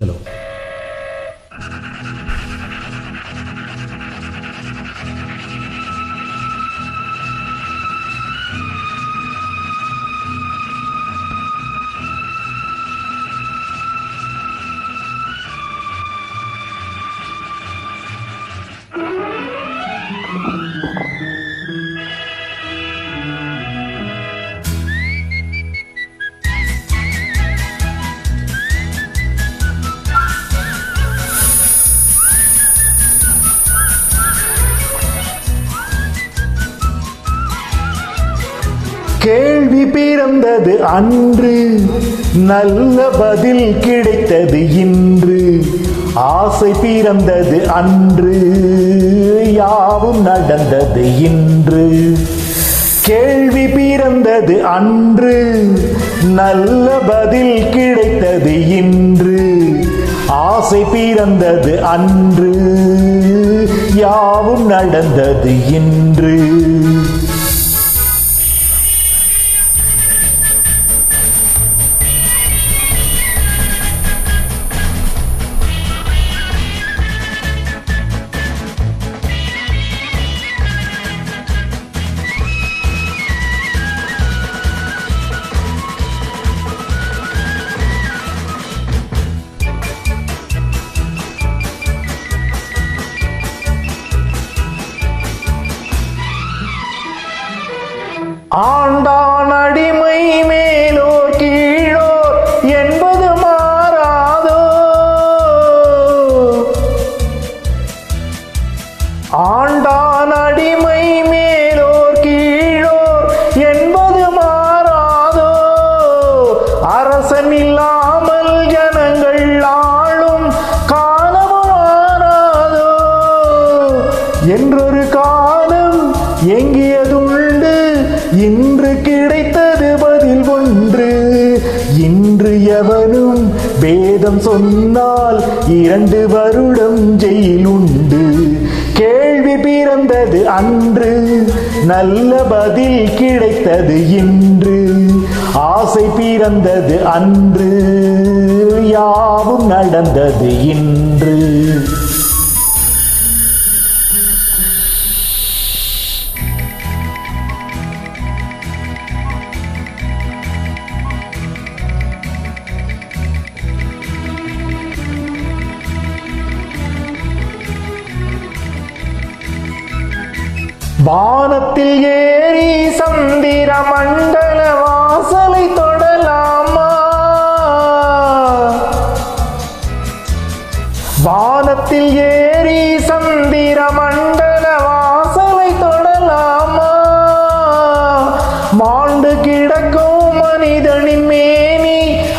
Hello. கேள்வி பிறந்தது அன்று நல்ல பதில் கிடைத்தது இன்று. ஆசை பிறந்தது அன்று யாவும் நடந்தது இன்று. கேள்வி பிறந்தது அன்று நல்ல பதில் கிடைத்தது இன்று. ஆசை பிறந்தது அன்று யாவும் நடந்தது இன்று. ஆண்டான் அடிமை மேலோர் கீழோர் என்பது மாறாதோ? ஆண்டான் இன்று கிடைத்தது பதில் ஒன்று. இன்று எவனும் வேதம் சொன்னால் இரண்டு வருடம் ஜெயில் உண்டு. கேள்வி பிறந்தது அன்று நல்ல பதில் கிடைத்தது இன்று. ஆசை பிறந்தது அன்று யாவும் நடந்தது இன்று. வானத்தில் ஏறி சந்திர மண்டல வாசலை தொடலாமா? வானத்தில் ஏறி சந்திர மண்டல வாசலை தொடலாமா? மாண்டு கிடக்கும் மனிதனின் மேனி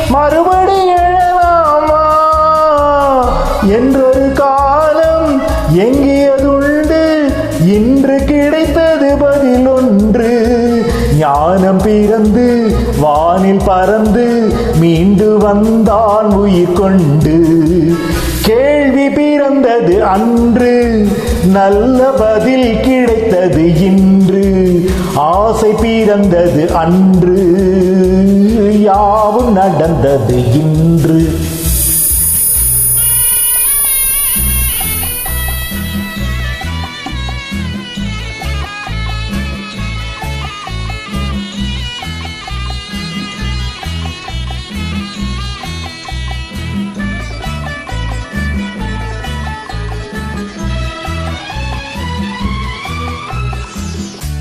மறுபடி எழலாமா? என்றொரு காலம் எங்கியதுண்டு இன்று கிடைத்தது பதில் ஒன்று ஞானம் பிறந்து வானில் பறந்து மீண்டு வந்தான் உயிர் கொண்டு. கேள்வி பிறந்தது அன்று நல்ல பதில் கிடைத்தது இன்று. ஆசை பிறந்தது அன்று யாவும் நடந்தது இன்று.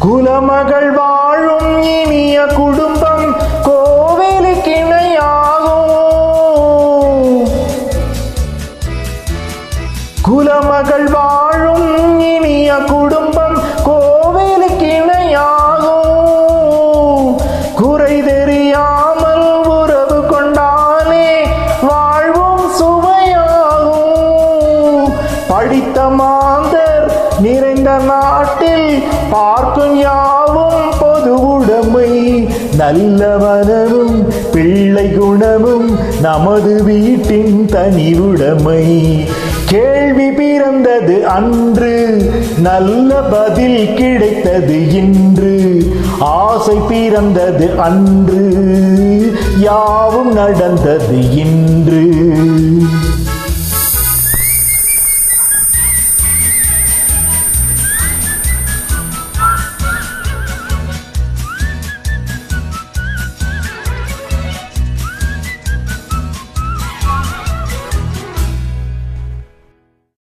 குலமகள் வாழும் இனிய குடும்பம் கோவிலுக்கு இணையாகும் குலமகள் வாழும் இனிய குடும்பம் நல்ல மனமும் பிள்ளை குணமும் நமது வீட்டின் தனி உடைமை கேள்வி பிறந்தது அன்று நல்ல பதில் கிடைத்தது இன்று. ஆசை பிறந்தது அன்று யாவும் நடந்தது இன்று.